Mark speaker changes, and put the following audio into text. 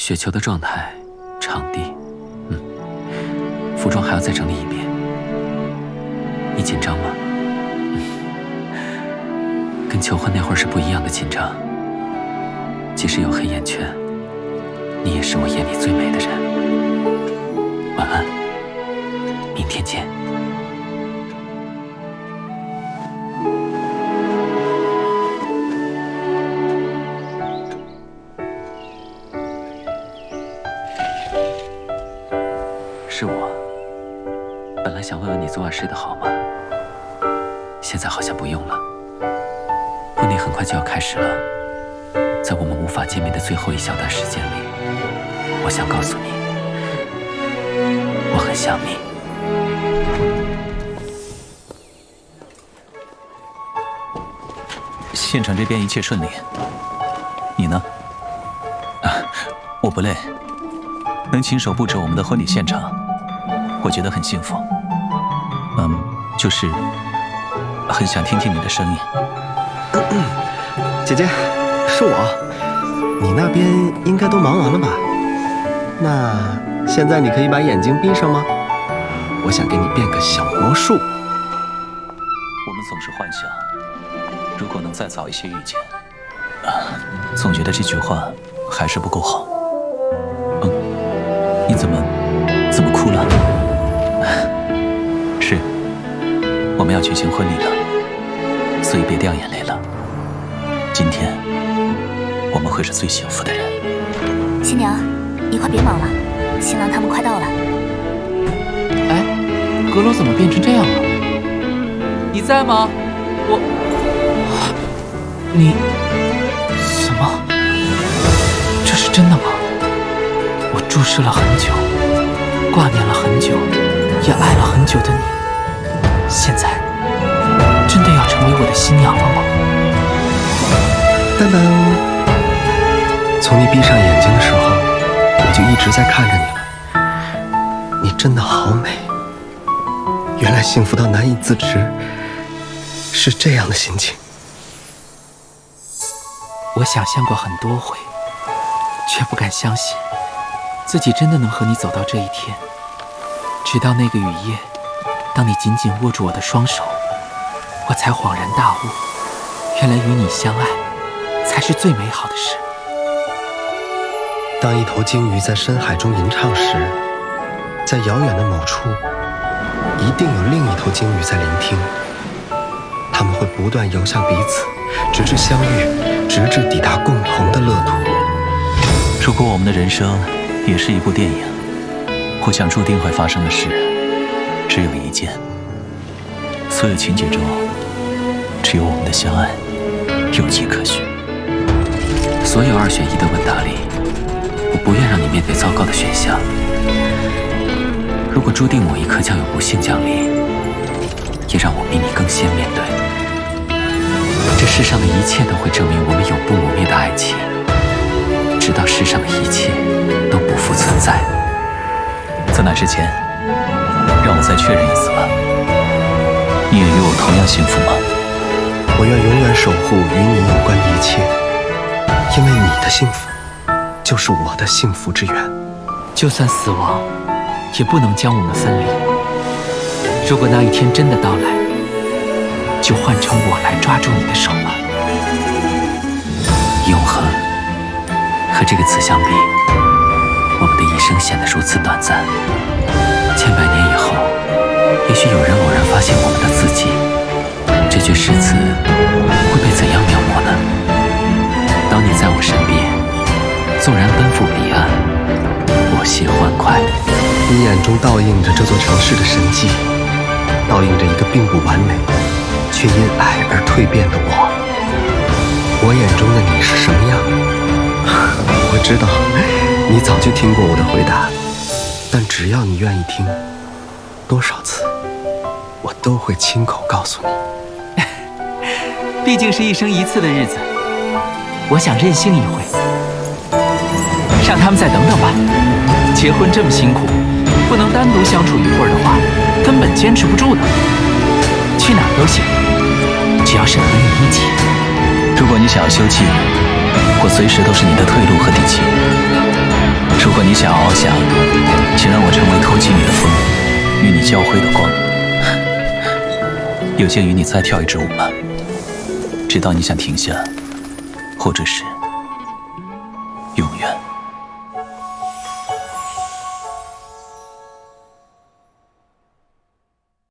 Speaker 1: 雪球的状态、场地，嗯，服装还要再整理一遍。你紧张吗？嗯，跟求婚那会儿是不一样的紧张。即使有黑眼圈，你也是我眼里最美的人。晚安，明天见。本来想问问你昨晚睡得好吗？现在好像不用了。婚礼很快就要开始了，在我们无法见面的最后一小段时间里，我想告诉你，我很想你。
Speaker 2: 现场这边一切顺利，你呢？啊，我不累，能亲手布置我们的婚礼现场，我觉得很幸福。嗯，就是很想听听你的声音。
Speaker 3: 姐姐，是我。你那边应该都忙完了吧？那现在你可以把眼睛闭上吗？我想给你变个小魔术。
Speaker 2: 我们总是幻想，如果能再早一些遇见，啊，总觉得这句话还是不够好。嗯，你怎么怎么哭了？我们要举行婚礼了，所以别掉眼泪了。今天我们会是最幸福的人。
Speaker 4: 新娘，你快别忙了，新郎他们快到了。
Speaker 5: 哎，阁楼怎么变成这样了？你在吗？我，你什么？这是真的吗？我注视了很久，挂念了很久，也爱了很久的你，新娘了吗？
Speaker 3: 丹丹，从你闭上眼睛的时候，我就一直在看着你了。你真的好美，原来幸福到难以自持，是这样的心情。
Speaker 5: 我想象过很多回，却不敢相信自己真的能和你走到这一天。直到那个雨夜，当你紧紧握住我的双手，我才恍然大悟，原来与你相爱才是最美好的事。
Speaker 3: 当一头鲸鱼在深海中吟唱时，在遥远的某处，一定有另一头鲸鱼在聆听。他们会不断游向彼此，直至相遇，直至抵达共同的乐土。
Speaker 2: 如果我们的人生也是一部电影，我想注定会发生的事只有一件：所有情节中，只有我们的相爱有迹可循。
Speaker 1: 所有二选一的问答里，我不愿让你面对糟糕的选项。如果注定某一刻将有不幸降临，也让我比你更先面对。这世上的一切都会证明我们永不磨灭的爱情，直到世上的一切都不复存在。
Speaker 2: 在那之前，让我再确认一次吧。同样幸福吗？
Speaker 3: 我愿永远守护与你有关的一切，因为你的幸福就是我的幸福之源。
Speaker 5: 就算死亡，也不能将我们分离。如果那一天真的到来，就换成我来抓住你的手吧。
Speaker 1: 永恒和这个词相比，我们的一生显得如此短暂。千百年以后，也许有人偶然发现我们的自己，这句诗词会被怎样描摹呢？当你在我身边，纵然奔赴彼岸，我心欢快。
Speaker 3: 你眼中倒映着这座城市的神迹，倒映着一个并不完美，却因爱而蜕变的我。我眼中的你是什么样？我知道，你早就听过我的回答，但只要你愿意听，多少次，我都会亲口告诉你。
Speaker 5: 毕竟是一生一次的日子我想任性一回。让他们再等等吧。结婚这么辛苦不能单独相处一会儿的话根本坚持不住的。去哪儿都行只要是和你一起。
Speaker 2: 如果你想要休憩我随时都是你的退路和底气。如果你想要翱翔请让我成为托起你的风与你交汇的光。有幸与你再跳一支舞吧，直到你想停下，或者是永远。